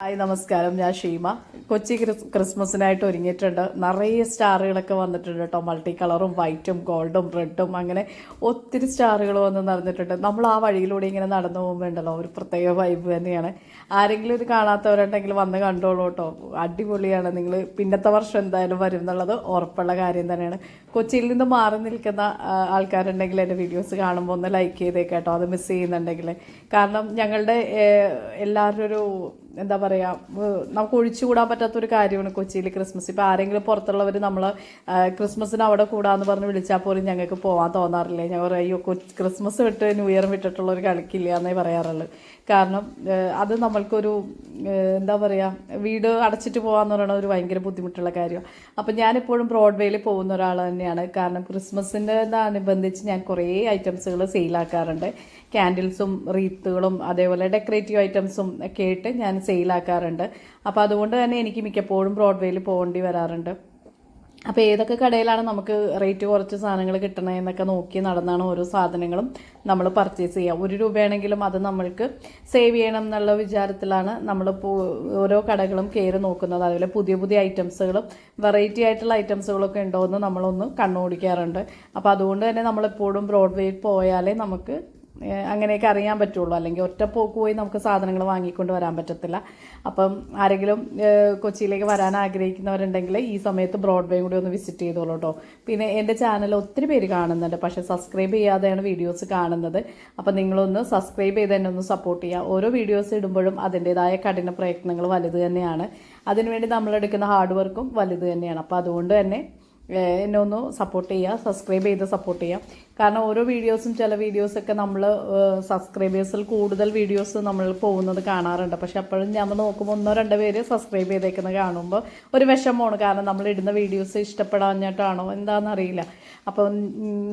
Hi നമസ്കാരം. ഞാൻ ഷീമ. കൊച്ചി ക്രിസ് ക്രിസ്മസിനായിട്ട് ഒരുങ്ങിയിട്ടുണ്ട്. നിറയെ സ്റ്റാറുകളൊക്കെ വന്നിട്ടുണ്ട് കേട്ടോ. മൾട്ടി കളറും വൈറ്റും ഗോൾഡും റെഡും അങ്ങനെ ഒത്തിരി സ്റ്റാറുകൾ വന്ന് നടന്നിട്ടുണ്ട് നമ്മൾ ആ വഴിയിലൂടെ ഇങ്ങനെ നടന്നു പോകുമ്പോണ്ടല്ലോ ഒരു പ്രത്യേക വൈബ് തന്നെയാണ്. ആരെങ്കിലും ഇത് കാണാത്തവരുണ്ടെങ്കിൽ വന്ന് കണ്ടോളൂ കേട്ടോ. അടിപൊളിയാണ്. നിങ്ങൾ പിന്നത്തെ വർഷം എന്തായാലും വരും എന്നുള്ളത് ഉറപ്പുള്ള കാര്യം തന്നെയാണ്. കൊച്ചിയിൽ നിന്ന് മാറി നിൽക്കുന്ന ആൾക്കാരുണ്ടെങ്കിൽ എന്റെ വീഡിയോസ് കാണുമ്പോൾ ഒന്ന് ലൈക്ക് ചെയ്തേക്കാട്ടോ അത് മിസ് ചെയ്യുന്നുണ്ടെങ്കിൽ. കാരണം ഞങ്ങളുടെ എല്ലാവരും ഒരു എന്താ പറയുക നമുക്ക് ഒഴിച്ചുകൂടാൻ പറ്റാത്തൊരു കാര്യമാണ് കൊച്ചിയിൽ ക്രിസ്മസ്. ഇപ്പോൾ ആരെങ്കിലും പുറത്തുള്ളവർ നമ്മൾ ക്രിസ്മസിന് അവിടെ കൂടാന്ന് പറഞ്ഞ് വിളിച്ചാൽ പോലും ഞങ്ങൾക്ക് പോകാൻ തോന്നാറില്ല. ഞങ്ങൾ പറയും, അയ്യോ ക്രിസ്മസ് വിട്ട് ന്യൂ ഇയർ വിട്ടിട്ടുള്ള ഒരു കളിക്കില്ല എന്നേ പറയാറുള്ളൂ. കാരണം അത് നമ്മൾക്കൊരു എന്താ പറയുക വീട് അടച്ചിട്ട് പോകാന്ന് പറയുന്നത് ഒരു ഭയങ്കര ബുദ്ധിമുട്ടുള്ള കാര്യമാണ് അപ്പം ഞാനെപ്പോഴും ബ്രോഡ്വേയിൽ പോകുന്ന ഒരാൾ തന്നെയാണ്. കാരണം ക്രിസ്മസിന്റെ അനുബന്ധിച്ച് ഞാൻ കുറേ ഐറ്റംസുകൾ സെയിലാക്കാറുണ്ട്. ക്യാൻഡിൽസും റീത്തുകളും അതേപോലെ ഡെക്കറേറ്റീവ് ഐറ്റംസും ഒക്കെ ആയിട്ട് ഞാൻ സെയിലാക്കാറുണ്ട്. അപ്പോൾ അതുകൊണ്ട് തന്നെ എനിക്ക് മിക്കപ്പോഴും ബ്രോഡ്വേയിൽ പോകേണ്ടി വരാറുണ്ട്. അപ്പോൾ ഏതൊക്കെ കടയിലാണ് നമുക്ക് റേറ്റ് കുറച്ച് സാധനങ്ങൾ കിട്ടണതെന്നൊക്കെ നോക്കി നടന്നാണ് ഓരോ സാധനങ്ങളും നമ്മൾ പർച്ചേസ് ചെയ്യുക. ഒരു രൂപയാണെങ്കിലും അത് നമ്മൾക്ക് സേവ് ചെയ്യണം എന്നുള്ള വിചാരത്തിലാണ് നമ്മൾ ഓരോ കടകളും കയറി നോക്കുന്നത്. അതുപോലെ പുതിയ പുതിയ ഐറ്റംസുകളും വെറൈറ്റി ആയിട്ടുള്ള ഐറ്റംസുകളൊക്കെ ഉണ്ടോ എന്ന് നമ്മളൊന്ന് കണ്ണോടിക്കാറുണ്ട്. അപ്പോൾ അതുകൊണ്ട് തന്നെ നമ്മളെപ്പോഴും ബ്രോഡ്വേയിൽ പോയാലേ നമുക്ക് അങ്ങനെയൊക്കെ അറിയാൻ പറ്റുള്ളൂ. അല്ലെങ്കിൽ ഒറ്റ പോക്ക് പോയി നമുക്ക് സാധനങ്ങൾ വാങ്ങിക്കൊണ്ട് വരാൻ പറ്റത്തില്ല. അപ്പം ആരെങ്കിലും കൊച്ചിയിലേക്ക് വരാൻ ആഗ്രഹിക്കുന്നവരുണ്ടെങ്കിൽ ഈ സമയത്ത് ബ്രോഡ്വേയും കൂടി ഒന്ന് വിസിറ്റ് ചെയ്തോളൂ കേട്ടോ പിന്നെ എന്റെ ചാനൽ ഒത്തിരി പേര് കാണുന്നുണ്ട്. പക്ഷേ സബ്സ്ക്രൈബ് ചെയ്യാതെയാണ് വീഡിയോസ് കാണുന്നത്. അപ്പം നിങ്ങളൊന്ന് സബ്സ്ക്രൈബ് ചെയ്ത് തന്നെ ഒന്ന് സപ്പോർട്ട് ചെയ്യുക ഓരോ വീഡിയോസ് ഇടുമ്പോഴും അതിന്റെതായ കഠിന പ്രയത്നങ്ങൾ വലുത് തന്നെയാണ്. അതിനുവേണ്ടി നമ്മളെടുക്കുന്ന ഹാർഡ് വർക്കും വലുത് തന്നെയാണ്. അപ്പോൾ അതുകൊണ്ട് തന്നെ എന്നെ ഒന്ന് സപ്പോർട്ട് ചെയ്യുക സബ്സ്ക്രൈബ് ചെയ്ത് സപ്പോർട്ട് ചെയ്യുക കാരണം ഓരോ വീഡിയോസും ചില വീഡിയോസൊക്കെ നമ്മൾ സബ്സ്ക്രൈബേഴ്സിൽ കൂടുതൽ വീഡിയോസ് നമ്മൾ പോകുന്നത് കാണാറുണ്ട്. പക്ഷെ അപ്പോഴും ഞാൻ നോക്കുമ്പോൾ ഒന്നോ രണ്ടോ പേര് സബ്സ്ക്രൈബ് ചെയ്തേക്കുന്നത് കാണുമ്പോൾ ഒരു വിഷമമാണ്. കാരണം നമ്മൾ ഇടുന്ന വീഡിയോസ് ഇഷ്ടപ്പെടാഞ്ഞിട്ടാണോ എന്താണെന്നറിയില്ല അപ്പം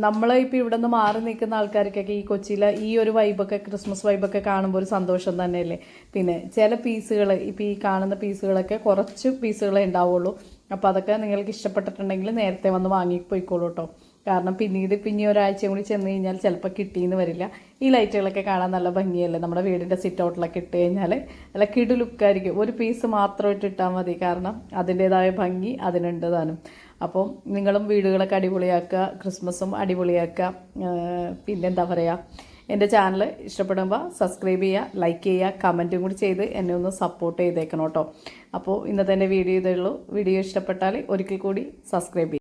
നമ്മൾ ഇപ്പോൾ ഇവിടെ നിന്ന് മാറി നിൽക്കുന്ന ആൾക്കാർക്കൊക്കെ ഈ കൊച്ചിയിലെ ഈ ഒരു വൈബൊക്കെ ക്രിസ്മസ് വൈബൊക്കെ കാണുമ്പോൾ ഒരു സന്തോഷം തന്നെയല്ലേ? പിന്നെ ചില പീസുകൾ ഇപ്പോൾ ഈ കാണുന്ന പീസുകളൊക്കെ കുറച്ച് പീസുകളേ ഉണ്ടാവുള്ളൂ. അപ്പോൾ അതൊക്കെ നിങ്ങൾക്ക് ഇഷ്ടപ്പെട്ടിട്ടുണ്ടെങ്കിൽ നേരത്തെ വന്ന് വാങ്ങിപ്പോയിക്കോളൂ കേട്ടോ കാരണം പിന്നീട് പിന്നെ ഒരാഴ്ചയും കൂടി ചെന്ന് കഴിഞ്ഞാൽ ചിലപ്പോൾ കിട്ടിയെന്ന് വരില്ല. ഈ ലൈറ്റുകളൊക്കെ കാണാൻ നല്ല ഭംഗിയല്ലേ? നമ്മുടെ വീടിന്റെ സിറ്റ് ഔട്ടിലൊക്കെ ഇട്ട് കഴിഞ്ഞാൽ നല്ല കിടു ലുക്കായിരിക്കും ഒരു പീസ് മാത്രമായിട്ട് ഇട്ടാൽ മതി. കാരണം അതിന്റേതായ ഭംഗി അതിനുണ്ട് താനും. അപ്പം നിങ്ങളും വീടുകളൊക്കെ അടിപൊളിയാക്കുക ക്രിസ്മസും അടിപൊളിയാക്കുക. പിന്നെന്താ പറയുക എന്റെ ചാനൽ ഇഷ്ടപ്പെടുമ്പോൾ സബ്സ്ക്രൈബ് ചെയ്യുക ലൈക്ക് ചെയ്യുക കമന്റും കൂടി ചെയ്ത് എന്നെ ഒന്ന് സപ്പോർട്ട് ചെയ്തേക്കണം കേട്ടോ. അപ്പോൾ ഇന്നത്തെ വീഡിയോ ഇതേ ഉള്ളൂ. വീഡിയോ ഇഷ്ടപ്പെട്ടാൽ ഒരിക്കൽ കൂടി സബ്സ്ക്രൈബ് ചെയ്യുക